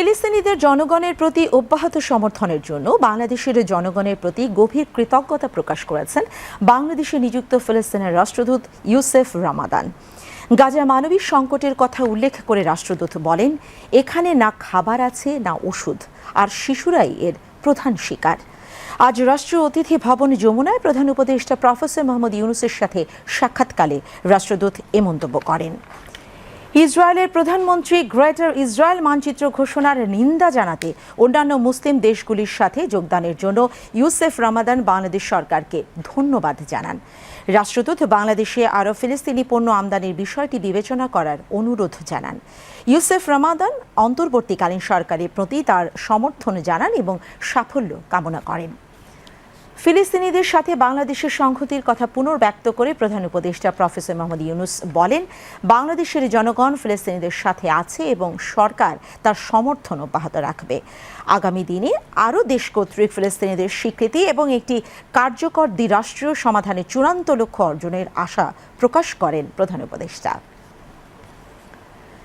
ফিলিস্তিনিদের জনগণের প্রতি অব্যাহত সমর্থনের জন্য বাংলাদেশের জনগণের প্রতি গভীর কৃতজ্ঞতা প্রকাশ করেছেন বাংলাদেশে নিযুক্ত ফিলিস্তিনের রাষ্ট্রদূত ইউসেফ রামাদান। গাজা মানবিক সংকটের কথা উল্লেখ করে রাষ্ট্রদূত বলেন, এখানে না খাবার আছে, না ওষুধ, আর শিশুরাই এর প্রধান শিকার। আজ রাষ্ট্রীয় অতিথি ভবন যমুনায় প্রধান উপদেষ্টা প্রফেসর মোহাম্মদ ইউনুসের সাথে সাক্ষাৎকালে রাষ্ট্রদূত এ মন্তব্য করেন। ইসরায়েলের প্রধানমন্ত্রী গ্রেটার ইসরায়েল মানচিত্র ঘোষণার নিন্দা জানাতে অন্যান্য মুসলিম দেশগুলির সাথে যোগদানের জন্য ইউসেফ রামাদান বাংলাদেশ সরকারকে ধন্যবাদ জানান। রাষ্ট্রদূত বাংলাদেশে আরও ফিলিস্তিনি পণ্য আমদানির বিষয়টি বিবেচনা করার অনুরোধ জানান। ইউসেফ রামাদান অন্তর্বর্তীকালীন সরকারের প্রতি তার সমর্থন জানান এবং সাফল্য কামনা করেন। ফিলিস্তিনিদের সাথে বাংলাদেশের সংহতির কথা পুনর্ব্যক্ত করে প্রধান উপদেষ্টা প্রফেসর মোহাম্মদ ইউনুস বলেন, বাংলাদেশের জনগণ ফিলিস্তিনিদের সাথে আছে এবং সরকার তার সমর্থন অব্যাহত রাখবে। আগামী দিনে আরও দেশ কর্তৃক ফিলিস্তিনিদের স্বীকৃতি এবং একটি কার্যকর দ্বিরাষ্ট্রীয় সমাধানের চূড়ান্ত লক্ষ্য অর্জনের আশা প্রকাশ করেন প্রধান উপদেষ্টা।